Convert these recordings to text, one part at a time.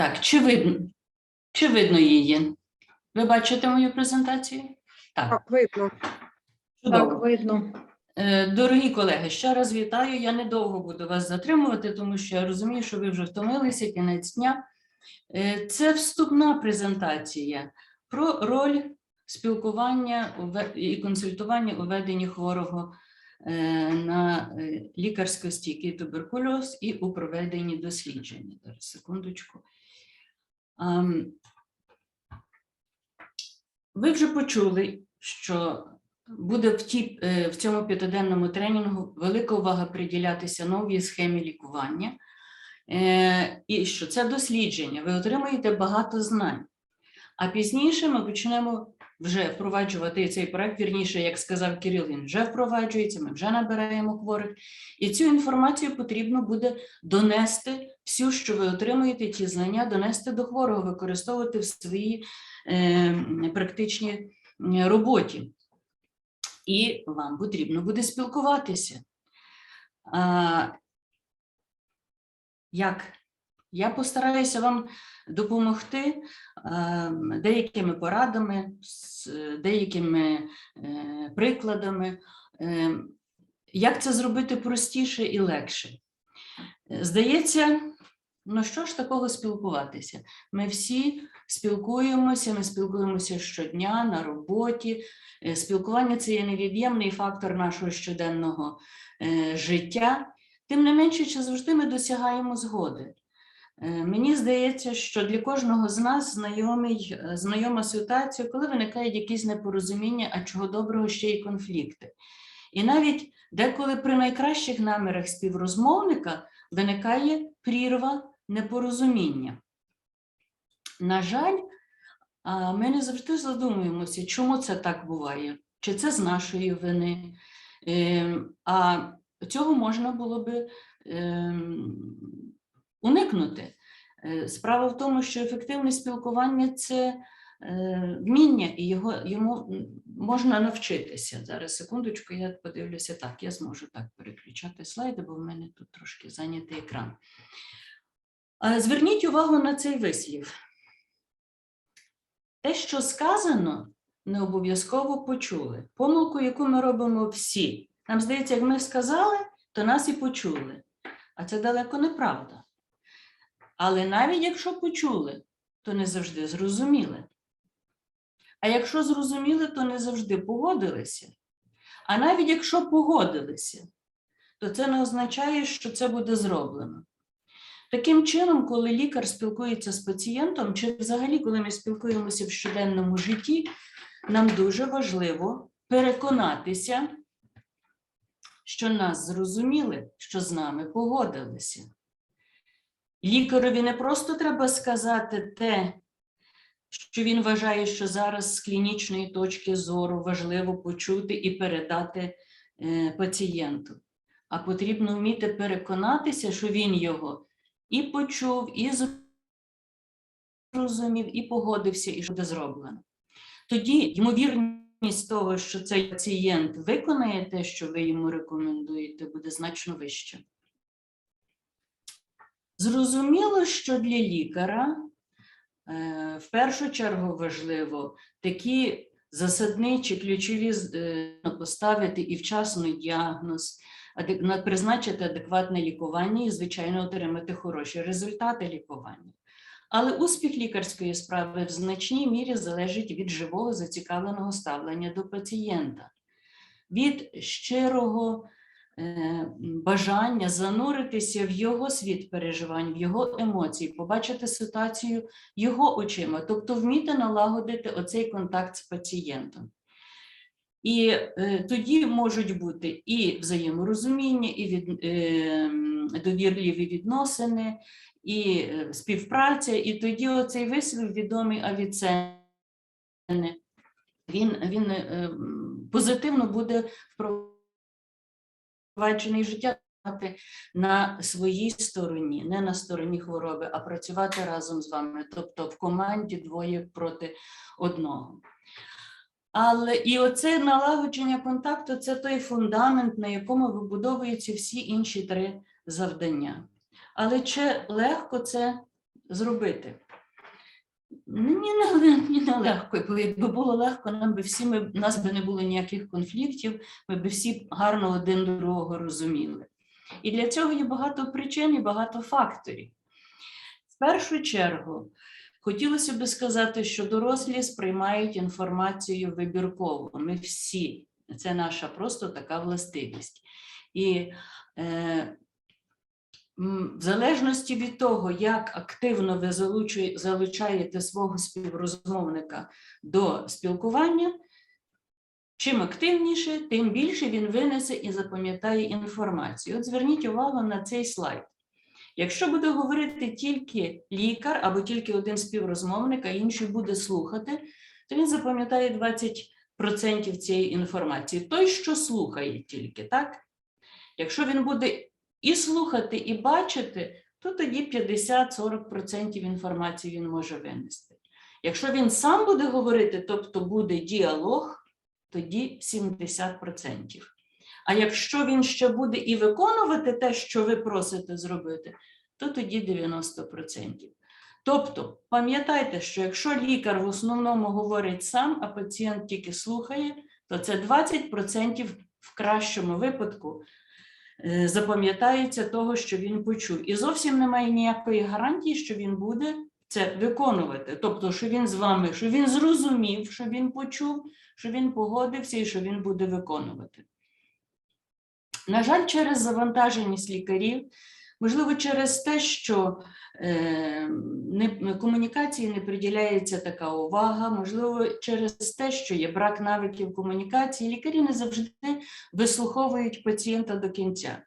Так, чи видно, чи видно її? Ви бачите мою презентацію? Так, Так, видно. чудово. Так, видно. Е, Дорогі колеги, ще раз вітаю. Я недовго буду вас затримувати, тому що я розумію, що ви вже втомилися кінець дня. Е, Це вступна презентація про роль спілкування і консультування у веденні хворого на е, лікарсько-стійкий туберкульоз і у проведенні дослідження. Зараз, секундочку. Ви вже почули, що буде в, ті, е, в цьому п'ятиденному тренінгу велика увага приділятися новій схемі лікування, Е, і що це дослідження, ви отримаєте багато знань. А пізніше ми почнемо вже впроваджувати цей проект, вірніше, як сказав Кирил, він вже впроваджується, ми вже набираємо хворих. І цю інформацію потрібно буде донести всю, що ви отримуєте, ті знання, донести до хворого, використовувати в своїй е, практичній роботі. І вам потрібно буде спілкуватися. А, як? Я постараюся вам допомогти е, деякими порадами, з деякими е, прикладами, е, як це зробити простіше і легше. Здається, ну що ж такого спілкуватися? Ми всі спілкуємося, ми спілкуємося щодня на роботі. Спілкування це є невід'ємний фактор нашого щоденного життя. Тим не менше, чи завжди ми досягаємо згоди. Е, Мені здається, що для кожного з нас знайомий, е, знайома ситуація, коли виникають якісь непорозуміння, а чого доброго ще й конфлікти. І навіть деколи при найкращих намірах співрозмовника виникає прірва непорозуміння. На жаль, ми не завжди задумуємося, чому це так буває, чи це з нашої вини. Ем, А цього можна було би ем, уникнути. Е, Справа в тому, що ефективне спілкування це е, вміння, і його йому можна навчитися. Зараз секундочку, я подивлюся так. Я зможу так переключати слайди, бо в мене тут трошки зайнятий екран. Е, Зверніть увагу на цей вислів. Те, що сказано, не обов'язково почули. Помилку, яку ми робимо всі. Нам здається, як ми сказали, то нас і почули. А це далеко неправда. Але навіть якщо почули, то не завжди зрозуміли. А якщо зрозуміли, то не завжди погодилися. А навіть якщо погодилися, то це не означає, що це буде зроблено. Таким чином, коли лікар спілкується з пацієнтом, чи взагалі, коли ми спілкуємося в щоденному житті, нам дуже важливо переконатися, що нас зрозуміли, що з нами погодилися. Лікарові не просто треба сказати те, що він вважає, що зараз з клінічної точки зору важливо почути і передати е, пацієнту, а потрібно вміти переконатися, що він його і почув, і зрозумів, і погодився, і що буде зроблено. Тоді ймовірність того, що цей пацієнт виконає те, що ви йому рекомендуєте, буде значно вища. Зрозуміло, що для лікаря е, в першу чергу важливо такі засадничі ключові е, поставити і вчасний діагноз, призначити адекватне лікування і, звичайно, отримати хороші результати лікування. Але успіх лікарської справи в значній мірі залежить від живого зацікавленого ставлення до пацієнта, від щирого бажання зануритися в його світ переживань, в його емоції, побачити ситуацію його очима, тобто вміти налагодити оцей контакт з пацієнтом. І е, тоді можуть бути і взаєморозуміння, і від, е, довірливі відносини, і е, співпраця, і тоді оцей вислів відомий Авіценни, він, він е, позитивно буде впроваджений в життя на своїй стороні, не на стороні хвороби, а працювати разом з вами, тобто в команді двоє проти одного. Але і оце налагодження контакту це той фундамент, на якому вибудовуються всі інші три завдання. Але чи легко це зробити? Мені не, мені не легко, якби було легко, нам би всі ми, нас би не було ніяких конфліктів, ми би всі гарно один другого розуміли. І для цього є багато причин і багато факторів. В першу чергу, хотілося би сказати, що дорослі сприймають інформацію вибірково. Ми всі, це наша просто така властивість. І е, в залежності від того, як активно ви залучаєте свого співрозмовника до спілкування, чим активніше, тим більше він винесе і запам'ятає інформацію. От зверніть увагу на цей слайд. Якщо буде говорити тільки лікар або тільки один співрозмовник, а інший буде слухати, то він запам'ятає 20% цієї інформації. Той, що слухає тільки, так? Якщо він буде і слухати, і бачити, то тоді 50-40% інформації він може винести. Якщо він сам буде говорити, тобто буде діалог, тоді 70%. А якщо він ще буде і виконувати те, що ви просите зробити, то тоді 90%. Тобто, пам'ятайте, що якщо лікар в основному говорить сам, а пацієнт тільки слухає, то це 20% в кращому випадку запам'ятається того, що він почув. І зовсім немає ніякої гарантії, що він буде це виконувати. Тобто, що він з вами, що він зрозумів, що він почув, що він погодився і що він буде виконувати. На жаль, через завантаженість лікарів, можливо, через те, що е, не, комунікації не приділяється така увага, можливо, через те, що є брак навиків комунікації, лікарі не завжди вислуховують пацієнта до кінця.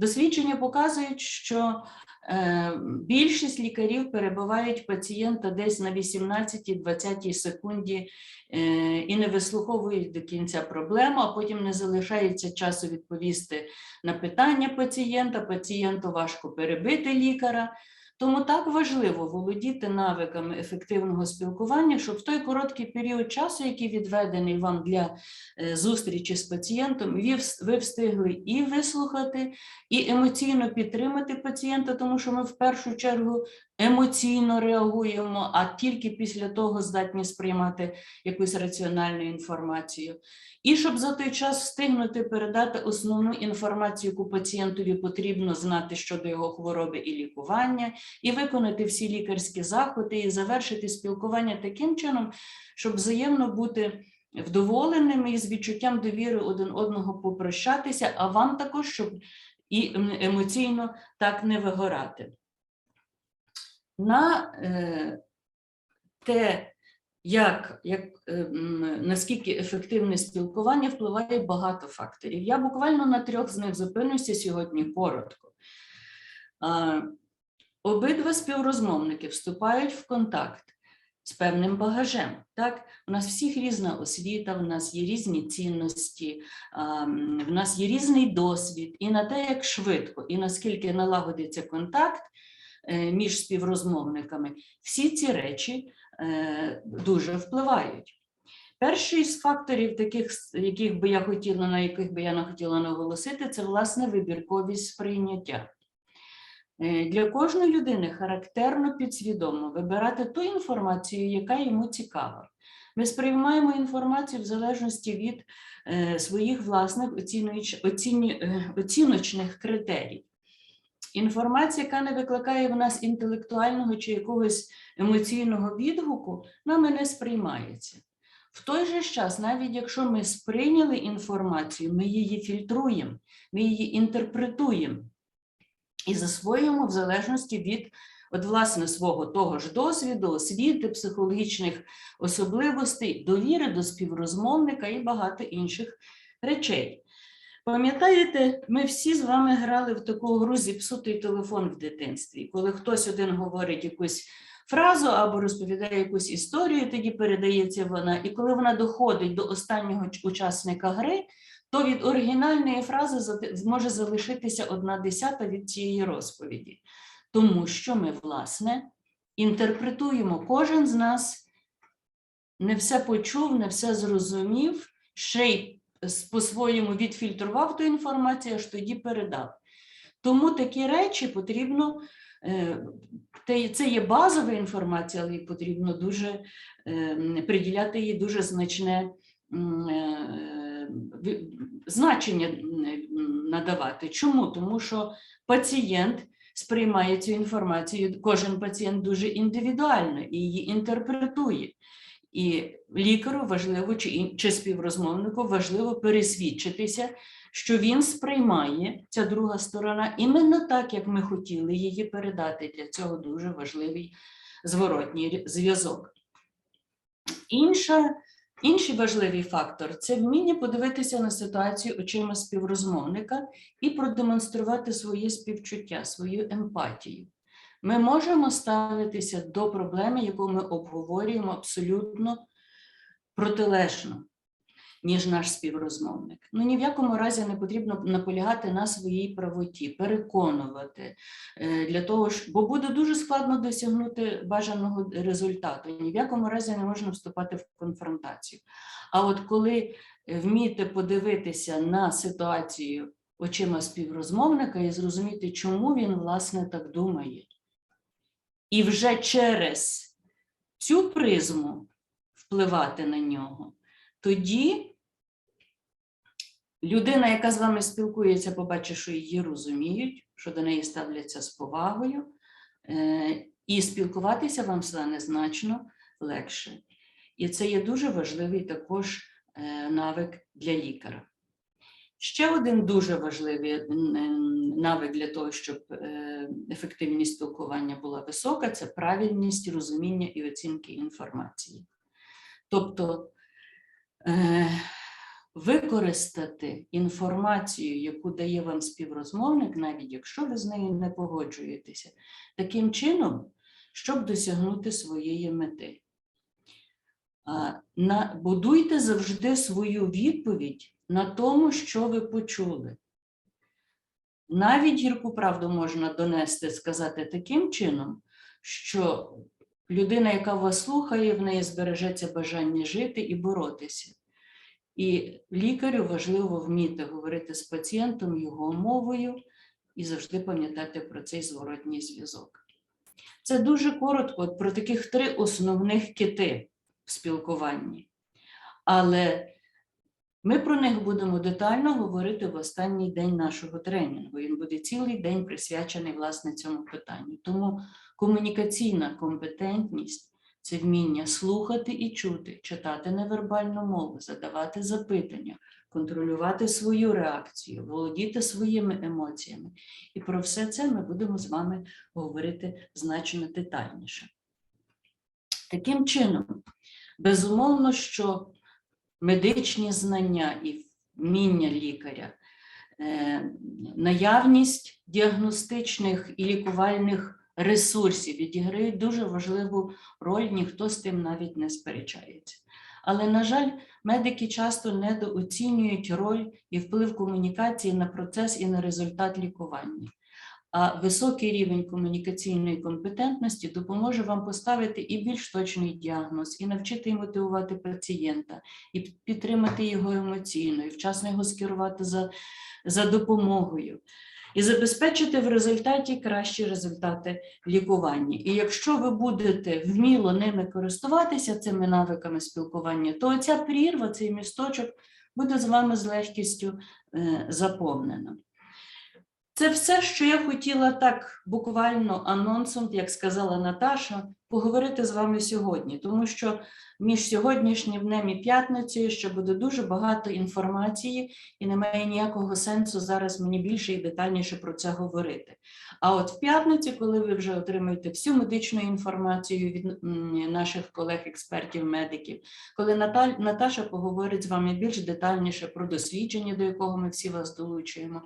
Дослідження показують, що е, більшість лікарів перебувають пацієнта десь на 18-20 секунді е, і не вислуховують до кінця проблему, а потім не залишається часу відповісти на питання пацієнта. Пацієнту важко перебити лікаря. Тому так важливо володіти навиками ефективного спілкування, щоб в той короткий період часу, який відведений вам для е, зустрічі з пацієнтом, ви встигли і вислухати, і емоційно підтримати пацієнта, тому що ми в першу чергу емоційно реагуємо, а тільки після того здатні сприймати якусь раціональну інформацію. І щоб за той час встигнути передати основну інформацію, яку пацієнтові потрібно знати щодо його хвороби і лікування, і виконати всі лікарські заходи, і завершити спілкування таким чином, щоб взаємно бути вдоволеними і з відчуттям довіри один одного попрощатися, а вам також, щоб і ем, емоційно так не вигорати. На е, те, як, як, е, наскільки ефективне спілкування впливає багато факторів. Я буквально на трьох з них зупинюся сьогодні коротко. Обидва співрозмовники вступають в контакт з певним багажем. Так? У нас всіх різна освіта, в нас є різні цінності, в нас є різний досвід, і на те, як швидко і наскільки налагодиться контакт між співрозмовниками, всі ці речі е, дуже впливають. Перший з факторів, таких, яких би я хотіла, на яких би я не хотіла наголосити, це власне вибірковість сприйняття. Е, Для кожної людини характерно підсвідомо вибирати ту інформацію, яка йому цікава. Ми сприймаємо інформацію в залежності від е, своїх власних оціні- е, оціночних критерій. Інформація, яка не викликає в нас інтелектуального чи якогось емоційного відгуку, нами не сприймається. В той же час, навіть якщо ми сприйняли інформацію, ми її фільтруємо, ми її інтерпретуємо і засвоюємо в залежності від от, власне, свого того ж досвіду, освіти, психологічних особливостей, довіри до співрозмовника і багато інших речей. Пам'ятаєте, ми всі з вами грали в таку гру зіпсутий телефон в дитинстві. Коли хтось один говорить якусь фразу або розповідає якусь історію, тоді передається вона. І коли вона доходить до останнього учасника гри, то від оригінальної фрази зможе залишитися одна десята від цієї розповіді. Тому що ми, власне, інтерпретуємо кожен з нас не все почув, не все зрозумів, ще й по-своєму відфільтрував ту інформацію, аж тоді передав. Тому такі речі потрібно е, це є базова інформація, але потрібно дуже е, приділяти їй дуже значне е, значення надавати. Чому? Тому що пацієнт сприймає цю інформацію, кожен пацієнт дуже індивідуально і її інтерпретує. І лікару важливо чи, чи співрозмовнику важливо пересвідчитися, що він сприймає ця друга сторона іменно так, як ми хотіли її передати. Для цього дуже важливий зворотній зв'язок. Інший важливий фактор це вміння подивитися на ситуацію очима співрозмовника і продемонструвати своє співчуття, свою емпатію. Ми можемо ставитися до проблеми, яку ми обговорюємо абсолютно протилежно, ніж наш співрозмовник. Ну ні в якому разі не потрібно наполягати на своїй правоті, переконувати е, для того, ж- бо буде дуже складно досягнути бажаного результату. Ні в якому разі не можна вступати в конфронтацію. А от коли вмієте подивитися на ситуацію очима співрозмовника і зрозуміти, чому він власне так думає. І вже через цю призму впливати на нього, тоді людина, яка з вами спілкується, побачить, що її розуміють, що до неї ставляться з повагою, е, і спілкуватися вам стане значно легше. І це є дуже важливий також е, навик для лікаря. Ще один дуже важливий навик для того, щоб е, ефективність спілкування була висока, це правильність розуміння і оцінки інформації. Тобто е, використати інформацію, яку дає вам співрозмовник, навіть якщо ви з нею не погоджуєтеся, таким чином, щоб досягнути своєї мети. Будуйте завжди свою відповідь на тому, що ви почули. Навіть гірку правду можна донести, сказати таким чином, що людина, яка вас слухає, в неї збережеться бажання жити і боротися. І лікарю важливо вміти говорити з пацієнтом його мовою і завжди пам'ятати про цей зворотній зв'язок. Це дуже коротко про таких три основних кити спілкуванні. Але ми про них будемо детально говорити в останній день нашого тренінгу. Він буде цілий день присвячений власне цьому питанню. Тому комунікаційна компетентність це вміння слухати і чути, читати невербальну мову, задавати запитання, контролювати свою реакцію, володіти своїми емоціями. І про все це ми будемо з вами говорити значно детальніше. Таким чином, безумовно, що медичні знання і вміння лікаря, е, наявність діагностичних і лікувальних ресурсів відіграють дуже важливу роль, ніхто з тим навіть не сперечається. Але, на жаль, медики часто недооцінюють роль і вплив комунікації на процес і на результат лікування. А високий рівень комунікаційної компетентності допоможе вам поставити і більш точний діагноз, і навчити і мотивувати пацієнта, і підтримати його емоційно, і вчасно його скерувати за, за допомогою, і забезпечити в результаті кращі результати лікування. І якщо ви будете вміло ними користуватися цими навиками спілкування, то ця прірва, цей місточок буде з вами з легкістю е, заповнена. Це все, що я хотіла так буквально анонсом, як сказала Наташа, поговорити з вами сьогодні, тому що між сьогоднішнім днем і п'ятницею ще буде дуже багато інформації, і немає ніякого сенсу зараз мені більше і детальніше про це говорити. А от в п'ятницю, коли ви вже отримаєте всю медичну інформацію від наших колег-експертів, медиків, коли Наталь, Наташа поговорить з вами більш детальніше про дослідження, до якого ми всі вас долучуємо.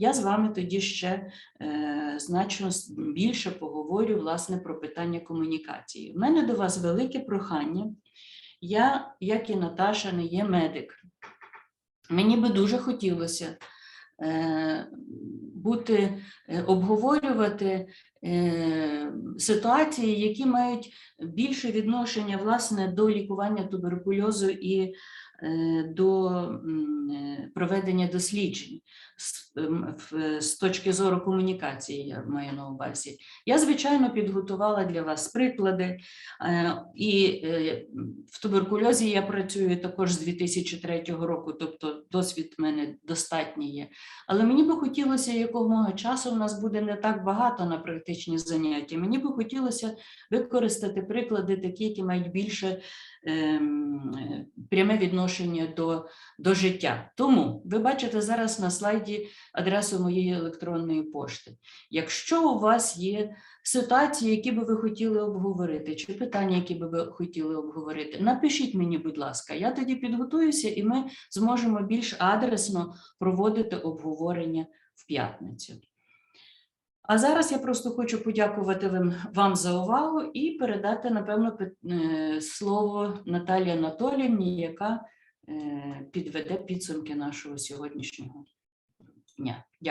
Я з вами тоді ще е, значно більше поговорю власне про питання комунікації. У мене до вас велике прохання. Я, як і Наташа, не є медик. Мені би дуже хотілося е, бути, е, обговорювати е, ситуації, які мають більше відношення власне до лікування туберкульозу і до е, проведення досліджень з, точки зору комунікації, я маю на увазі. Я, звичайно, підготувала для вас приклади. е, І е, в туберкульозі я працюю також з 2003 року, тобто досвід в мене достатній є. Але мені би хотілося якомога часу, в нас буде не так багато на практичні заняття. Мені би хотілося використати приклади такі, які мають більше е, пряме відношення до, до життя. Тому ви бачите зараз на слайді адресу моєї електронної пошти. Якщо у вас є ситуації, які би ви хотіли обговорити, чи питання, які би ви хотіли обговорити, напишіть мені, будь ласка, я тоді підготуюся і ми зможемо більш адресно проводити обговорення в п'ятницю. А зараз я просто хочу подякувати вам, за увагу і передати, напевно, е, слово Наталії Анатоліївні, яка е, підведе підсумки нашого сьогоднішнього дня. Дякую.